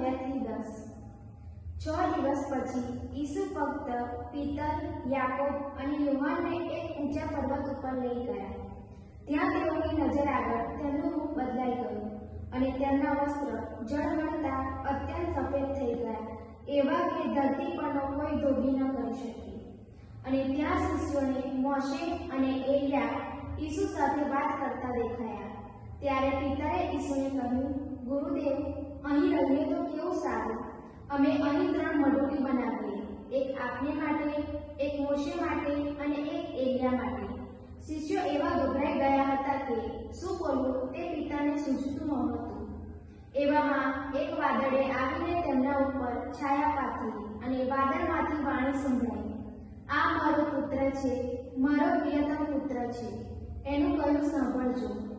બે દસ છ દિવસ પછી ઈસુ ફક્ત પિતર, યાકોબ અને યુવાનને એક ઊંચા પર્વત ઉપર લઈ ગયા. ત્યાં તેઓની નજર આગળ તેમનું રૂપ બદલાઈ ગયું અને તેમના વસ્ત્ર જળમળતા અત્યંત સફેદ થઈ ગયા, એવા કે ધરતી પરનો કોઈ ધોબી ન કરી શકે. અને ત્યાં શિષ્યોને મોશે અને એલિયા ઈસુ સાથે વાત કરતા દેખાયા. ત્યારે પિતાએ ઈસુને કહ્યું, ગુરુદેવ અહીં રહીએ તો કેવું સારું? અમે અહીં ત્રણ મઢોલી બનાવીએ, એક આપને માટે, એક મોશે માટે અને એક એલિયા માટે. શિષ્યો એવા ગભરાઈ ગયા હતા કે, શું બોલવું તે પિતાને સૂચતું નહોતું. એવામાં એક વાદળે આવીને તેમના ઉપર છાયા પાથરી અને વાદળમાંથી વાણી સંભળાઈ. આ મારો પુત્ર છે, મારો પ્રિયતમ પુત્ર છે, એનું કહ્યું સાંભળજો.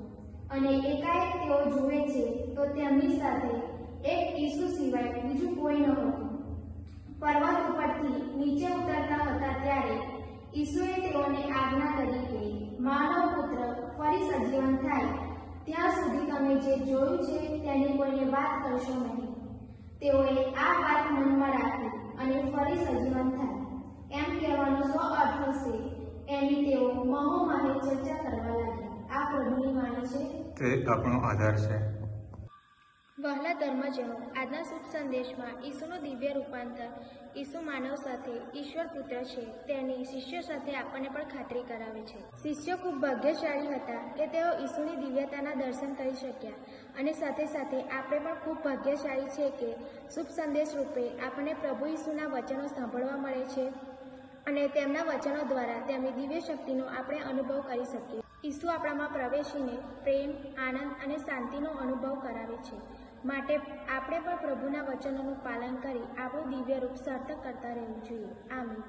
અને એકાએક તેઓ જુએ છે, તો તેમની સાથે એક ઈસુ સિવાય બીજું કોઈ નહોતું પર્વત ઉપરથી નીચે ઉતરતા હતા ત્યારે ઈસુએ તેઓને આજ્ઞા કરી કે માનવ પુત્ર ફરી સજીવન થાય. ત્યાં સુધી તમે જે જોયું છે તેની કોઈને વાત કરશો નહીં. તેઓએ આ વાત મનમાં રાખી અને ફરી સજીવન થાય. એમ કહેવાનો શું અર્થ હશે, એની તેઓ મહોમાહે ચર્ચા કરવા લાગ્યા પ્રભુની વાણી છે? તે આપણો આધાર છે. વહલા ધર્મ જેવો આજના શુભ સંદેશમાં ઈસુનું દિવ્ય રૂપાંતર. ઈસુ માનવ સાથે ઈશ્વર પુત્ર છે. તેની શિષ્યો સાથે આપણને પણ ખાતરી કરાવે છે. શિષ્યો ખૂબ ભાગ્યશાળી હતા કે તેઓ ઈસુની દિવ્યતાના દર્શન કરી શક્યા. અને સાથે સાથે આપણે પણ ખૂબ ભાગ્યશાળી છે કે શુભ સંદેશ રૂપે આપણને પ્રભુ ઈસુના વચનો સાંભળવા મળે છે અને તેમના વચનો દ્વારા તેમની દિવ્ય શક્તિનો આપણે અનુભવ કરી શકીએ. ઈસુ આપણામાં પ્રવેશીને પ્રેમ, આનંદ અને શાંતિનો અનુભવ કરાવે છે. માટે આપણે પણ પ્રભુના વચનોનું પાલન કરી આપણું દિવ્ય રૂપ સાર્થક કરતા રહેવું જોઈએ. આમીન.